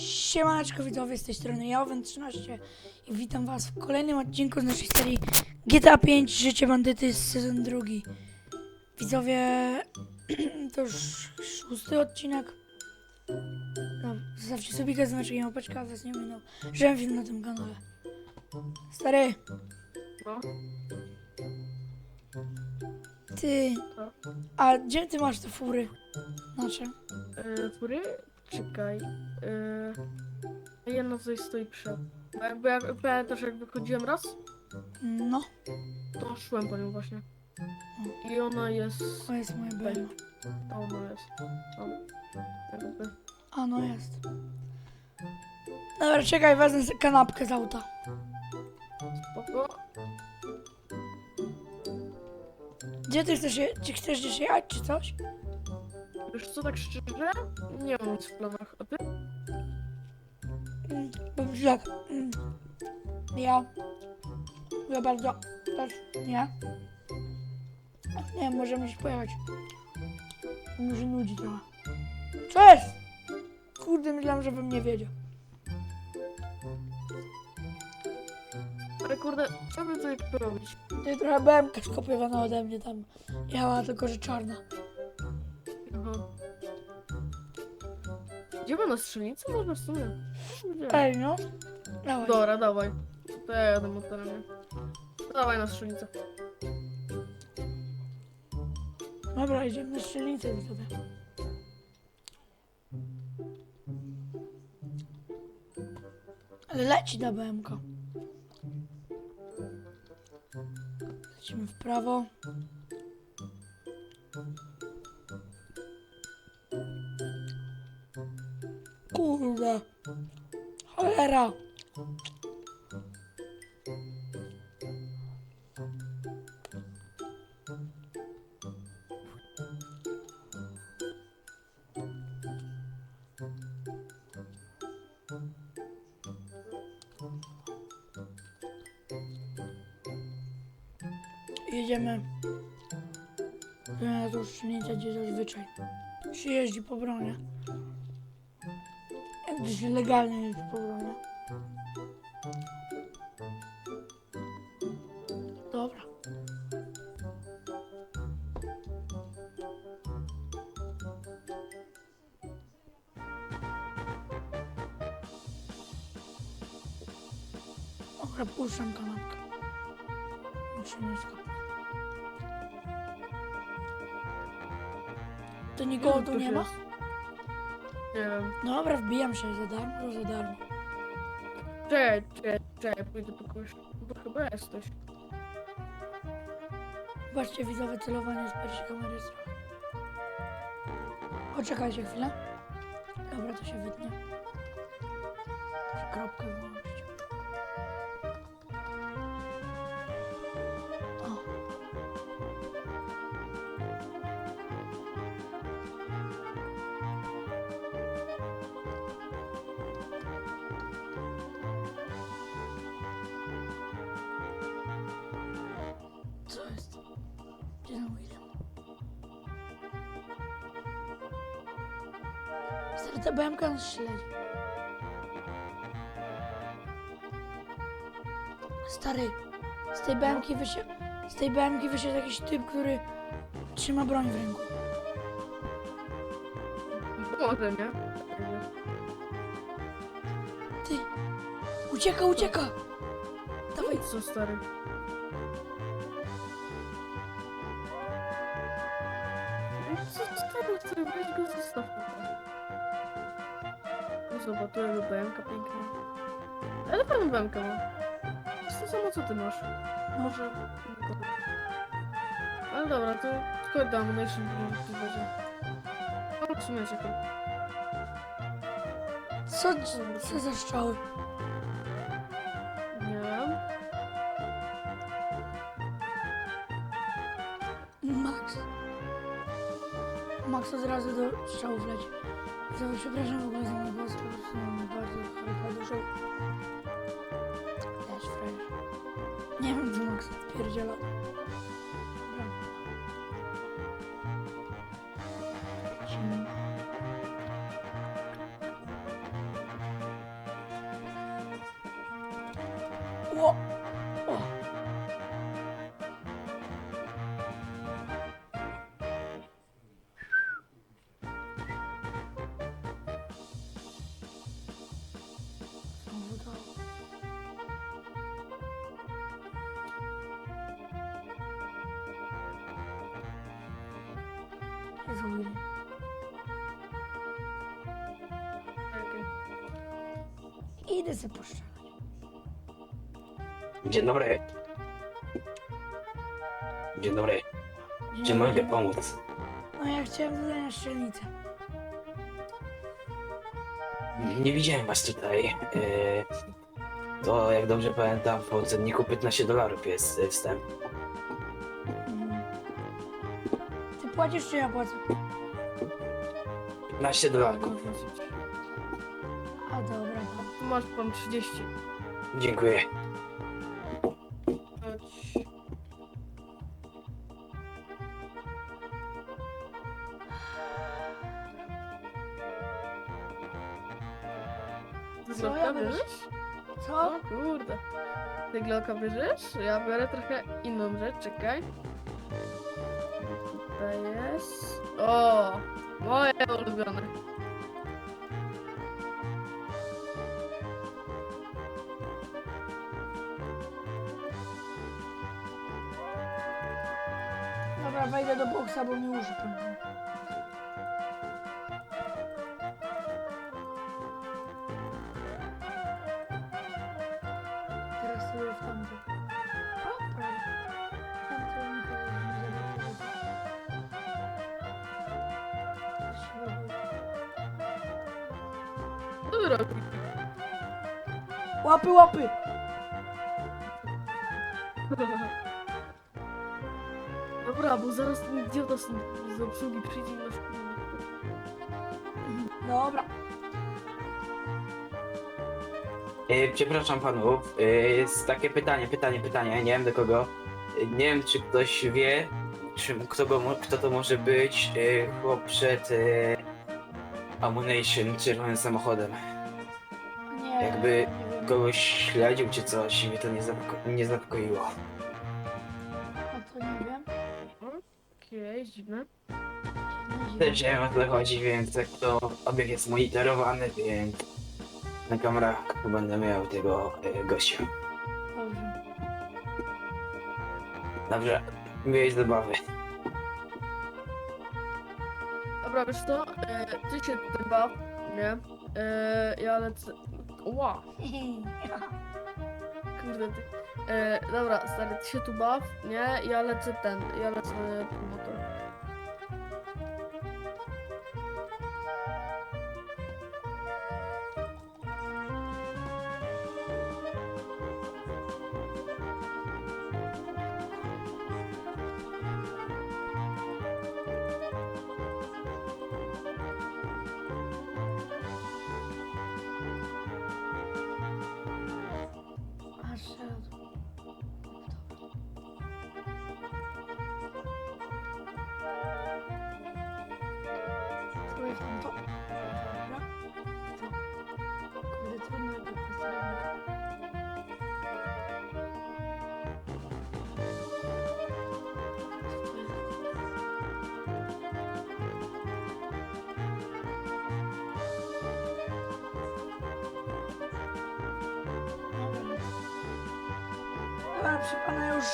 Siemaneczko widzowie, z tej strony ja, Owen13 i witam was w kolejnym odcinku z naszej serii GTA 5 Życie Bandyty z sezon drugi. Widzowie, to już szósty odcinek. No, zostawcie sobie znaczenie łapeczka, a was nie minął, żebym film na tym kanale. Stary, No, ty, a gdzie ty masz te fury? Nasze? e, fury? Czekaj. E, jedna tutaj stoi przed. Bo jak, bo jak pamiętasz jak wychodziłem raz, No, to szłem po nią właśnie. I ona jest. to jest moje BM. A ona jest. Tam. Jakby. A no jest. Dobra, czekaj, wezmę sobie kanapkę z auta. Spoko. Gdzie ty chcesz, je- czy chcesz gdzieś jechać, czy coś? Wiesz co, tak szczerze? Nie mam nic w planach. A ty? Mm, Powiem ci tak. mm, Ja. Ja bardzo. Też nie. Nie, możemy się pojechać. Się nudzi trochę. Co jest? Kurde, myślałem, że bym nie wiedział. Ale kurde, co by tutaj porobić? Ty trochę BMK skopiowana ode mnie tam. Jechała tylko, że czarna. Aha. Gdzie na strzelnicę? Można w sumie. Gdzie? Ej, no. Dawaj. Dobra, dawaj. To ja jadę motorem. Dawaj na strzelnicę. Dobra, idziemy na strzelnicę widzowie. Ale leci ta BMK. Lecimy w prawo. Kurde. Cholera. Jedziemy na tą strzelnicę, gdzie zazwyczaj się jeździ po bronie. Gdzieś legalnie jeździ po bronie. Dobra. Dobra, puszczam kanapkę. Nie skapać. To nikogo tu nie ma? Nie wiem. Dobra, wbijam się za darmo, za darmo. Czekaj, czekaj, czekaj, pójdę po kogoś. Bo chyba jesteś. Zobaczcie, widzowe celowanie z pierwszej kamery jest. Poczekajcie chwilę. Dobra, to się wytnie. Kropkę włączyć. Ta BMK nas śledzi. Stary, z tej BMki wyszedł, z tej BMki wyszedł jakiś typ, który trzyma broń w ręku. Może, nie? Ty, ucieka, ucieka! Dawaj, Co stary? Tu jego BMK piękna. Ale pewno BMK ma. To samo co ty masz. Może... Ale dobra, to tylko w tym będzie. Ale w sumie czekaj. co, co za strzały? Nie wiem. Max. Max od razu do strzałów leci. Co, przepraszam w ogóle za mój głos, po prostu mam bardzo chyba dużo. Też fresh. Nie wiem, co Max pierdziela. Dobra. Wow. Idę sobie poszczelać. Dzień dobry. Dzień dobry. Czy mogę pomóc? No ja chciałem dodać na strzelnicę. Nie widziałem was tutaj. E, To jak dobrze pamiętam, po cenniku 15 dolarów jest e, wstęp. Mhm. Ty płacisz czy ja płacę? 15 dolarów. Masz pan 30. Dziękuję. Chodź. Co ja Glocka bierzesz? Co? O kurde. Ty Glocka bierzesz? Ja biorę trochę inną rzecz, czekaj. Tutaj jest... O! Moje ulubione. Wejdę do boksa, bo mi uszy pękną. Teraz sobie w tamto. O, prawie. Tamto nikogo nie zobaczyło. Siła woli. Co ty robisz? Łapy, łapy! Bo zaraz ten idiota z, z obsługi przyjdzie i nas. Dobra. E, Przepraszam panów, e, jest takie pytanie, pytanie, pytanie, nie wiem do kogo. E, Nie wiem czy ktoś wie, czy kto, go, mo- kto to może być e, chłop przed e, Ammunition czerwonym samochodem. Nie, Jakby nie wiem. Kogoś śledził czy coś i mnie to nie, zapoko- nie zapokoiło. Dziwne. Też nie wiem o co chodzi, więc jak to obieg jest monitorowany, więc na kamerach będę miał tego e, gościa. Dobrze. Dobrze, miłej zabawy. Dobra, wiesz co? E, ty się tutaj baw, nie? E, ja lecę... Ła, kurde ty. E, dobra, stary, ty się tu baw, nie? Ja lecę ten, ja lecę po motor. Dobra, proszę pana już.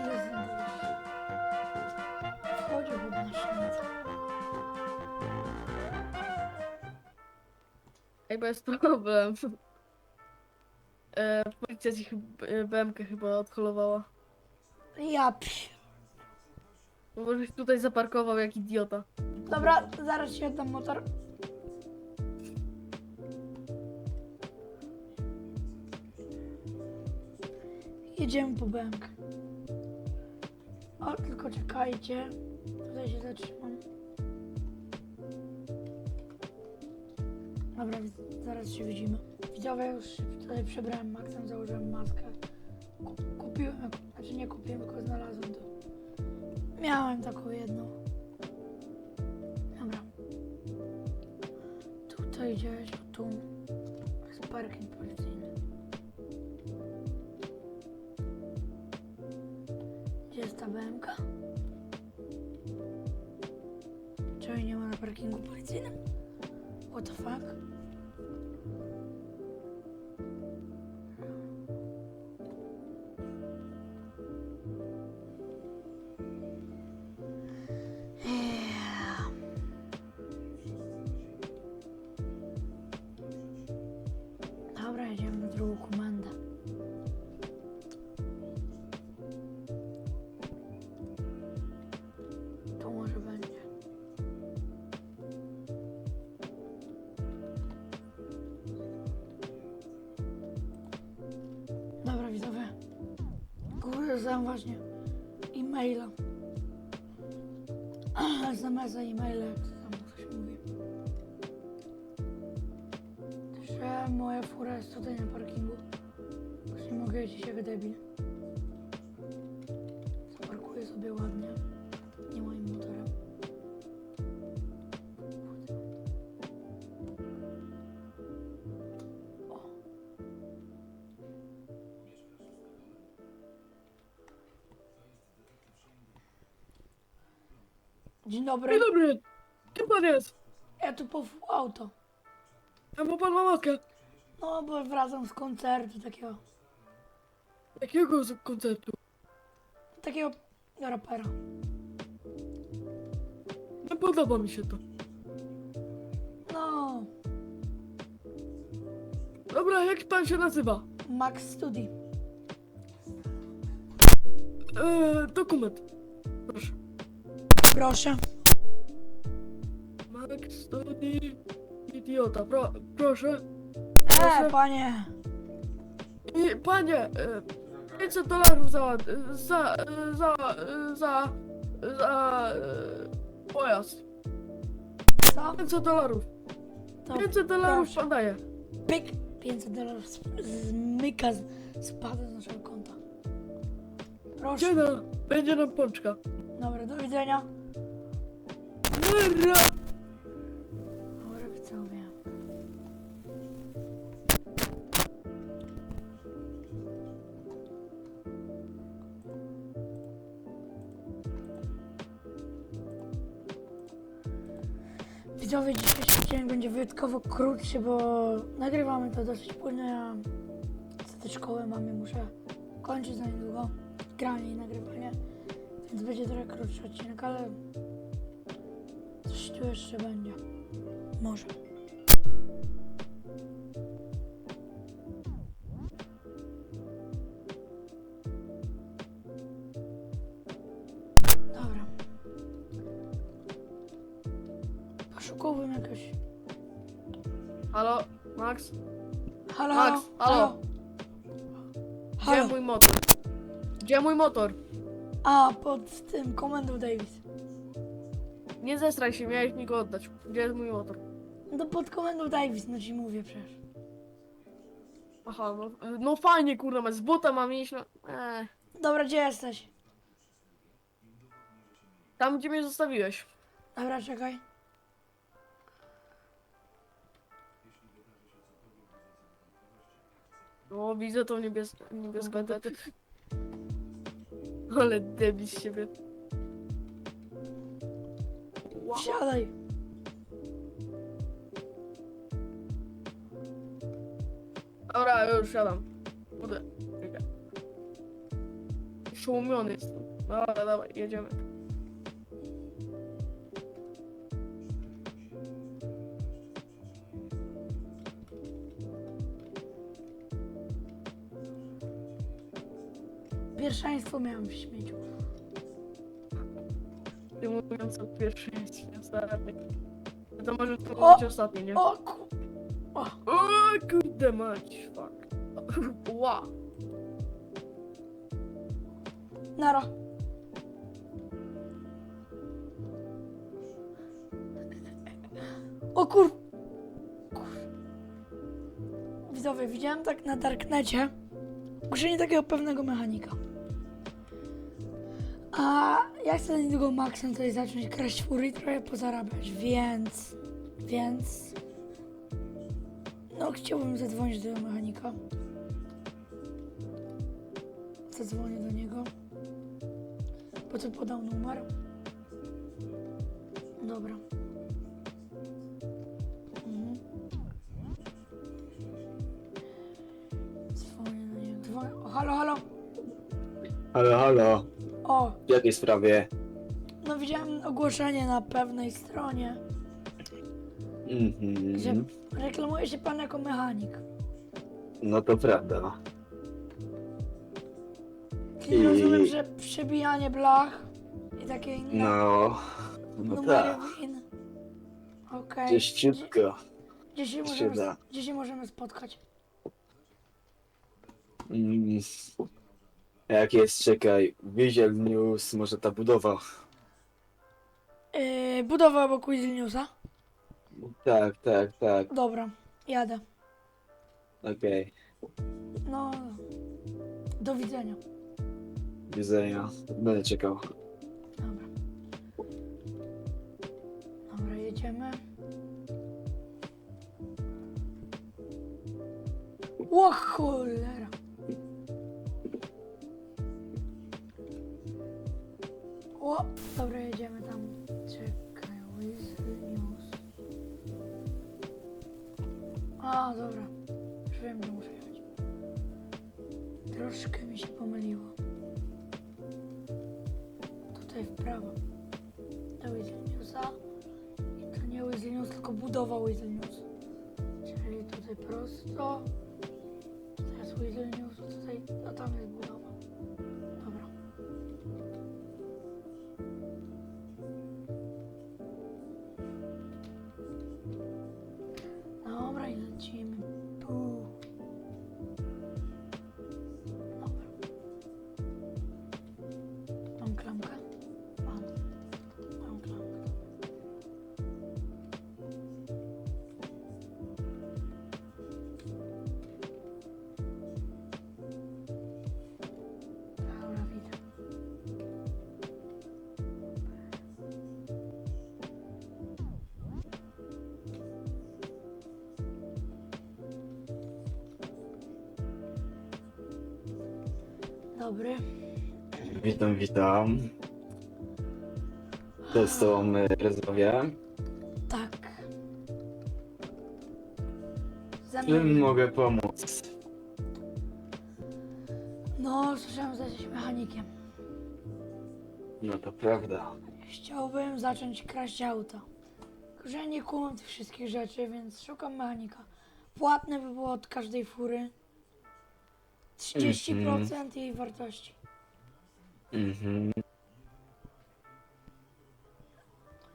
Ile zdążyłeś? Wchodził chyba na szybę. Ej, bo jest problem. E, policja ci chyba, e, BMK chyba odholowała. Ja psi. Bo żeś tutaj zaparkował jak idiota. Dobra, zaraz ci oddam motor. Jedziemy po bęk. O, tylko czekajcie. Tutaj się zatrzymam. Dobra, zaraz się widzimy. Widzowie, już tutaj przebrałem Maxem, założyłem maskę. Ku- Kupiłem, znaczy nie kupiłem, tylko znalazłem to. Miałem taką jedną. Dobra. Tutaj gdzieś, tu jest parking BMK. Czego jej nie ma na parkingu policyjnym? What the fuck? Korzystam właśnie e-maila. SMS-a, e-maila, jak to tam ktoś mówi. Że moja fura jest tutaj na parkingu. Już mogę jeździć jak debil. Dobry. Dzień dobry! Kim pan jest? Ja tu po auto. A ma pan ma maskę? No, bo wracam z koncertu takiego, Jakiego z koncertu? takiego rapera. Nie podoba mi się to. No, Dobra, jak pan się nazywa? Max Studi. Eee, dokument. Proszę. Proszę. Studi Idiota, Pro, proszę. E, Proszę. panie. I panie, e, 500 dolarów za, za, za, za, za e, pojazd. Co? 500 dolarów. To 500 dolarów proszę. pan daje. Pyk. 500 dolarów zmyka, z- spada z naszego konta. Proszę. Gdzie będzie nam pączka. Dobra, do widzenia. Nara! Widzowie. Widzowie, dzisiejszy odcinek będzie wyjątkowo krótszy, bo nagrywamy to dosyć późno. Ja niestety szkołę mamy, muszę kończyć za niedługo granie i nagrywanie, więc będzie trochę krótszy odcinek, ale coś tu jeszcze będzie. Może. Dobra. Poszukałbym jakoś. Halo, Max? Halo? Max, halo. Gdzie Halo? mój motor? Gdzie mój motor? A, pod tym komendą Davis. Nie zestraj się, miałeś mi go oddać. Gdzie jest mój motor? No pod komendą Davis, no ci mówię przecież. Aha, no, no fajnie kurwa, masz z buta mam iść, no. Eee. Dobra, gdzie jesteś? Tam gdzie mnie zostawiłeś. Dobra, czekaj. No widzę tą niebies niebieską tetę. Ale debil z siebie. Wow. Wsiadaj. Dobra, już siadam. Kurde. czekaj. Szumiony jestem. Dobra, dawaj, jedziemy. Pierwszeństwo miałem w śmieciu. Mówiąc o pierwszeństwie, stary. To może to być ostatni, nie? O ku... O, O kurde mać, fuck. Ła. nara. O kur... kur... Widzowie, widziałem tak na Darknecie ogłoszenie takiego pewnego mechanika. A ja chcę niedługo Maxem tutaj zacząć kraść fury i trochę pozarabiać, więc... Więc... No, chciałbym zadzwonić do mechanika. Zadzwonię do niego. Po co podał numer? Dobra. Mhm. Dzwonię do niego. Dzwonię. Halo, halo. Halo, halo. O, W jakiej sprawie? no widziałem ogłoszenie na pewnej stronie, że Mhm. reklamuje się pan jako mechanik. No to prawda. Czyli I- rozumiem, że przebijanie blach i takie inne No. No numery tak. win. Okej. Czyściutko. Gdzie się, się możemy, da. gdzie się możemy spotkać? Mm. Jak jest, czekaj. Widziel News, może ta budowa. Yy, budowa obok Wizilniusa. Tak, tak, tak. Dobra, jadę. Okej. No, do widzenia. Widzenia. Będę czekał. Dobra. Dobra, jedziemy. O cholera. O, dobra, jedziemy tam. Czekaj, Weasel News. A, dobra. Już wiem, gdzie muszę jechać. Troszkę mi się pomyliło. Tutaj w prawo. Do Weasel Newsa. I to nie Weasel News, tylko budowa Weasel News. Czyli tutaj prosto. Jest Weasel News, Dobry. Witam, witam. To z tobą e, rozmawiałem. Tak. Ze mną. Czym mogę pomóc? No, słyszałem, że jesteś mechanikiem. No to prawda. Chciałbym zacząć kraść auta. Tylko, że nie kumam tych wszystkich rzeczy, więc szukam mechanika. Płatne by było od każdej fury. 30% jej wartości. Mhm.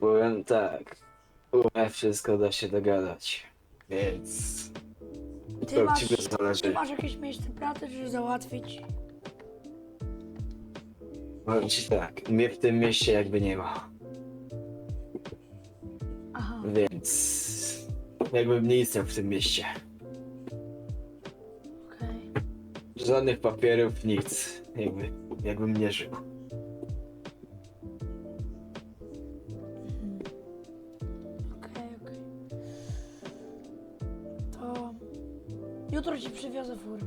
Powiem tak. U mnie wszystko da się dogadać. Więc. Ty To masz, ciebie ty zależy. masz jakieś miejsce pracy, żeby załatwić? Powiem ci tak. Mnie w tym mieście jakby nie ma. Aha, Więc. Jakbym nie istniał w tym mieście. Żadnych papierów, nic. Jakby. Jakbym nie żył. Okej, okej. To jutro ci przywiozę furę.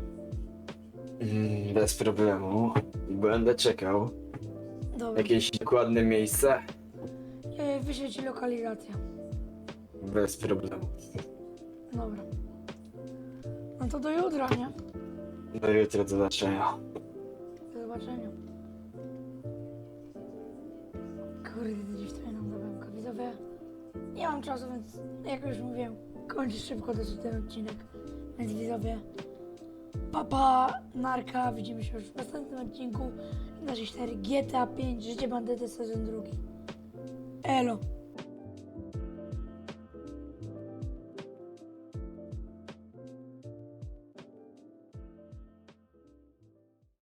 Mm, Bez problemu. Będę czekał. Dobra. Jakieś dokładne miejsce? Wyślę ci lokalizację. Bez problemu. Dobra. No to do jutra, nie? Do jutra, do zobaczenia. Do zobaczenia. Kurde, gdzieś tutaj nam zabawka. Widzowie, nie mam czasu, więc jak już mówiłem, kończę szybko dosyć ten odcinek. Więc widzowie, papa, narka, widzimy się już w następnym odcinku naszej serii GTA 5 Życie Bandyty sezon drugi. Elo.